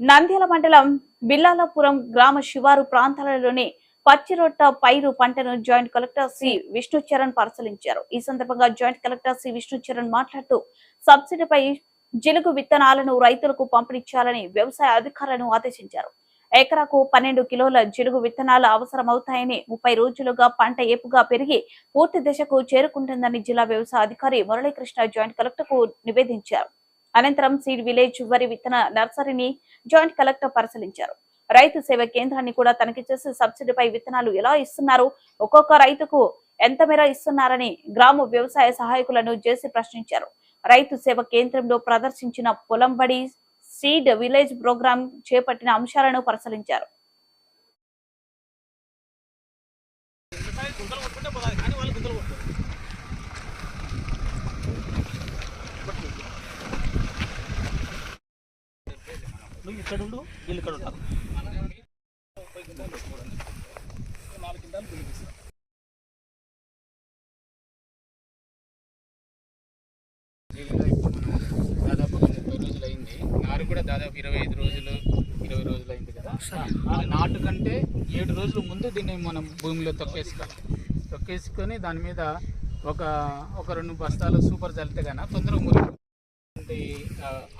నంద్యాల మండలం బిల్లాలపురం గ్రామ శివారు ప్రాంతాలలోని పచ్చిరొట్ట పైరు పంటను joint collector C Vishnu Charan పరిశీలించారు. ఈ సందర్భంగా joint collector C Vishnu Charan మాట్లాడుతూ సబ్సిడీపై జిలుగు విత్తనాలను రైతులకు పంపిణీచాలని వ్యవసాయ అధికారులను ఆదేశించారు. ఎకరాకు పన్నెండు కిలోల జిలుగు విత్తనాలు అవసరమవుతాయని ముప్పై రోజులుగా పంట ఏపుగా పెరిగి పూర్తి దశకు చేరుకుంటుందని జిల్లా వ్యవసాయ అధికారి మురళీకృష్ణ జాయింట్ కలెక్టర్కు నివేదించారు. అనంతరం సీడ్ విలేజ్ వరి విత్తన నర్సరీని జాయింట్ కలెక్టర్ పరిశీలించారు. రైతు సేవ కేంద్రాన్ని కూడా తనిఖీ చేసి సబ్సిడీపై విత్తనాలు ఎలా ఇస్తున్నారు ఒక్కొక్క రైతుకు ఎంత మేర ఇస్తున్నారని గ్రామ వ్యవసాయ సహాయకులను చేసి ప్రశ్నించారు. రైతు సేవ కేంద్రంలో ప్రదర్శించిన పొలంబడి సీడ్ విలేజ్ ప్రోగ్రాం చేపట్టిన అంశాలను పరిశీలించారు. నువ్వు ఇక్కడ ఉండు వీళ్ళు ఇక్కడ ఉంటారు దాదాపు ముప్పై రోజులు అయింది. నారు కూడా దాదాపు ఇరవై ఐదు రోజులు ఇరవై రోజులు అయింది కదా. ఆ నాటు కంటే ఏడు రోజుల ముందు దీన్ని మనం భూమిలో తొక్కేసుకోవాలి తొక్కేసుకొని దాని మీద ఒక ఒక రెండు బస్తాలు సూపర్ చల్లితే కన్నా తొందరగా మురికి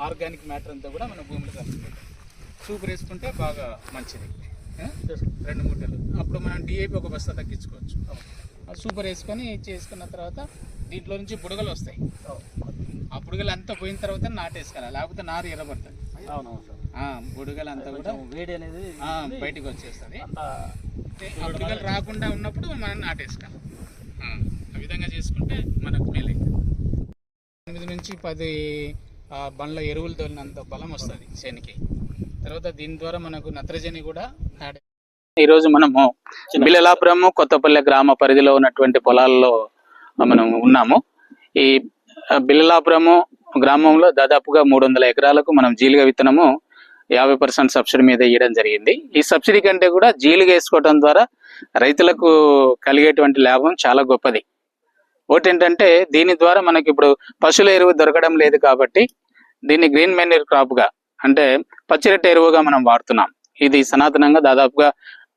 ఆర్గానిక్ మ్యాటర్ అంతా కూడా మనం భూమిలో కలుపుకోవాలి సూపర్ వేసుకుంటే బాగా మంచిది? రెండు మూటలు. అప్పుడు మనం డిఏపి ఒక బస్తా తగ్గించుకోవచ్చు. సూపర్ వేసుకొని చేసుకున్న తర్వాత దీంట్లో నుంచి బుడగలు వస్తాయి. ఆ బుడగలు అంతా పోయిన తర్వాత నాటేసుకోవాలి లేకపోతే నారు ఎర్రబడుతుంది బుడగలు అంతా కూడా వేడి అనేది బయటికి వచ్చేస్తుంది. ఆ బుడగలు రాకుండా ఉన్నప్పుడు మనం నాటేసుకోవాలి ఆ, ఆ విధంగా చేసుకుంటే మనకు మేలే ఎనిమిది నుంచి పది బండ్ల ఎరువులు తోలినంత బలం వస్తుంది శనికి తర్వాత దీని ద్వారా మనకు నత్రజని కూడా ఈరోజు మనము బిలలాపురము కొత్తపల్లె గ్రామ పరిధిలో ఉన్నటువంటి పొలాల్లో మనం ఉన్నాము. ఈ బిల్లలాపురము గ్రామంలో దాదాపుగా మూడు వందల ఎకరాలకు మనం జీలుగ విత్తనము యాభై పర్సెంట్ సబ్సిడీ మీద ఇవ్వడం జరిగింది. ఈ సబ్సిడీ కంటే కూడా జీలుగ వేసుకోవడం ద్వారా రైతులకు కలిగేటువంటి లాభం చాలా గొప్పది. ఒకటి ఏంటంటే దీని ద్వారా మనకి ఇప్పుడు పశువుల ఎరువు దొరకడం లేదు కాబట్టి దీన్ని గ్రీన్ మెన్యూర్ క్రాప్గా అంటే పచ్చిరొట్ట ఎరువుగా మనం వాడుతున్నాం. ఇది సనాతనంగా దాదాపుగా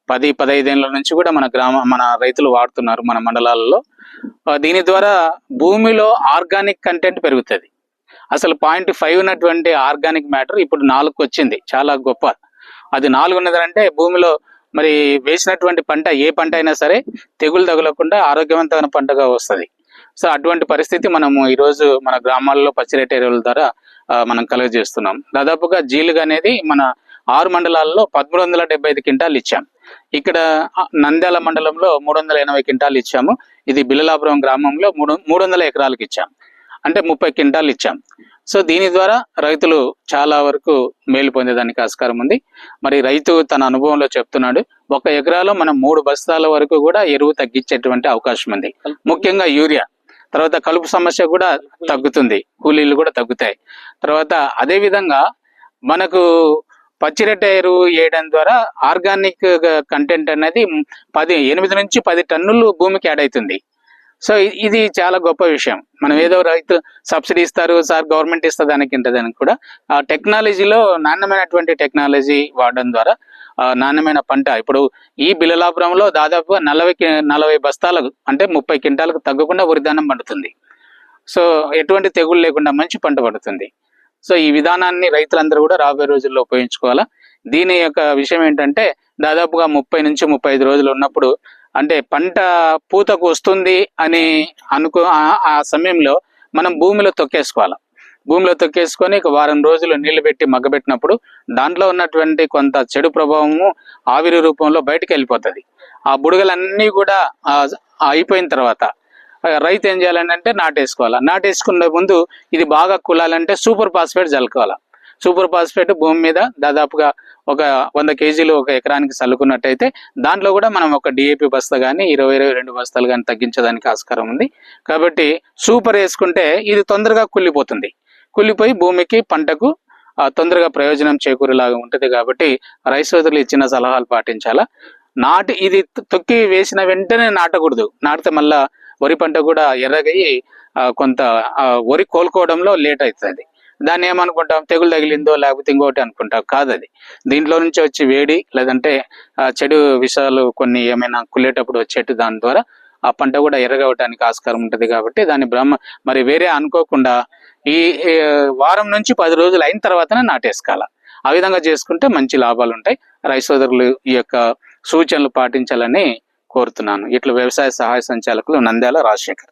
పది పదహైదేళ్ళ నుంచి కూడా మన గ్రామ మన రైతులు వాడుతున్నారు మన మండలాలలో. దీని ద్వారా భూమిలో ఆర్గానిక్ కంటెంట్ పెరుగుతుంది. అసలు పాయింట్ ఫైవ్ ఉన్నటువంటి ఆర్గానిక్ మ్యాటర్ ఇప్పుడు నాలుగు వచ్చింది. చాలా గొప్ప. అది నాలుగు ఉన్నదంటే భూమిలో మరి వేసినటువంటి పంట ఏ పంట అయినా సరే తెగులు తగలకుండా ఆరోగ్యవంతమైన పంటగా వస్తుంది. సో అటువంటి పరిస్థితి మనము ఈరోజు మన గ్రామాల్లో పచ్చిరెట్ ఎరువుల ద్వారా మనం కలుగజేస్తున్నాం. దాదాపుగా జీలుగా అనేది మన ఆరు మండలాల్లో పదమూడు వందల డెబ్బై ఐదు క్వింటాలు ఇచ్చాం. ఇక్కడ నంద్యాల మండలంలో మూడు వందల ఎనభై క్వింటాలు ఇచ్చాము. ఇది బిల్లలాపురం గ్రామంలో మూడు మూడు వందల ఎకరాలకు ఇచ్చాం. అంటే ముప్పై క్వింటాలు ఇచ్చాం. సో దీని ద్వారా రైతులు చాలా వరకు మేలు పొందేదానికి ఆస్కారం ఉంది. మరి రైతు తన అనుభవంలో చెప్తున్నాడు ఒక ఎకరాలో మనం మూడు బస్తాల వరకు కూడా ఎరువు తగ్గించేటువంటి అవకాశం ఉంది. ముఖ్యంగా యూరియా. తర్వాత కలుపు సమస్య కూడా తగ్గుతుంది కూలీలు కూడా తగ్గుతాయి. తర్వాత అదే విధంగా మనకు పచ్చిరొట్ట ఎరువు వేయడం ద్వారా ఆర్గానిక్ కంటెంట్ అనేది పది ఎనిమిది నుంచి పది టన్నులు భూమికి యాడ్ అవుతుంది. సో ఇది చాలా గొప్ప విషయం. మనం ఏదో రైతు సబ్సిడీ ఇస్తారు సార్ గవర్నమెంట్ ఇస్తుంది దానికి కూడా. ఆ టెక్నాలజీలో నాణ్యమైనటువంటి టెక్నాలజీ వాడడం ద్వారా నాణ్యమైన పంట. ఇప్పుడు ఈ బిల్లలాపురంలో దాదాపుగా నలభై నలభై బస్తాలకు అంటే ముప్పై క్వింటాలకు తగ్గకుండా వరిధానం పండుతుంది. సో ఎటువంటి తెగులు లేకుండా మంచి పంట పడుతుంది. సో ఈ విధానాన్ని రైతులందరూ కూడా రాబోయే రోజుల్లో ఉపయోగించుకోవాలా? దీని యొక్క విషయం ఏంటంటే దాదాపుగా ముప్పై నుంచి ముప్పై ఐదు రోజులు ఉన్నప్పుడు అంటే పంట పూతకు వస్తుంది అని అనుకో ఆ- ఆ సమయంలో మనం భూమిలో తొక్కేసుకోవాలి? భూమిలో తొక్కేసుకొని ఒక వారం రోజులు నీళ్ళు పెట్టి మగ్గబెట్టినప్పుడు దాంట్లో ఉన్నటువంటి కొంత చెడు ప్రభావము ఆవిరి రూపంలో బయటకు వెళ్ళిపోతుంది. ఆ బుడగలన్నీ కూడా అయిపోయిన తర్వాత రైతు ఏం చేయాలంటే నాటేసుకోవాలి. నాటేసుకునే ముందు ఇది బాగా కులాలంటే సూపర్ ఫాస్ఫేట్ చల్లుకోవాలి. సూపర్ ఫాస్ఫేట్ భూమి మీద దాదాపుగా ఒక వంద కేజీలు ఒక ఎకరానికి చల్లుకున్నట్టయితే దాంట్లో కూడా మనం ఒక డిఏపి బస్తా కానీ ఇరవై ఇరవై రెండు బస్తాలు కానీ తగ్గించడానికి ఆస్కారం ఉంది. కాబట్టి సూపర్ వేసుకుంటే ఇది తొందరగా కుళ్ళిపోతుంది. కులిపోయి భూమికి పంటకు తొందరగా ప్రయోజనం చేకూరేలాగా ఉంటుంది కాబట్టి రైస్ సోదరులు ఇచ్చిన సలహాలు పాటించాలా? నాటి ఇది తొక్కి వేసిన వెంటనే నాటకూడదు. నాటితే మళ్ళా వరి పంట కూడా ఎర్రగయ్యి కొంత వరి కోలుకోవడంలో లేట్ అవుతుంది దాన్ని ఏమనుకుంటాం? తెగులు తగిలిందో లేకపోతే ఇంకోటి అనుకుంటాం. కాదు అది దీంట్లో నుంచి వచ్చి వేడి లేదంటే చెడు విషయాలు కొన్ని ఏమైనా కుళ్ళేటప్పుడు వచ్చేట్టు దాని ద్వారా ఆ పంట కూడా ఎర్రగవటానికి ఆస్కారం ఉంటుంది కాబట్టి దాన్ని బ్రహ్మ మరి వేరే అనుకోకుండా ఈ వారం నుంచి పది రోజులు అయిన తర్వాతనే నాటేసుకోవాలి? ఆ విధంగా చేసుకుంటే మంచి లాభాలు ఉంటాయి రైతు సోదరులు ఈ యొక్క సూచనలు పాటించాలని కోరుతున్నాను. ఇట్లా వ్యవసాయ సహాయ సంచాలకులు నంద్యాల రాజశేఖర్.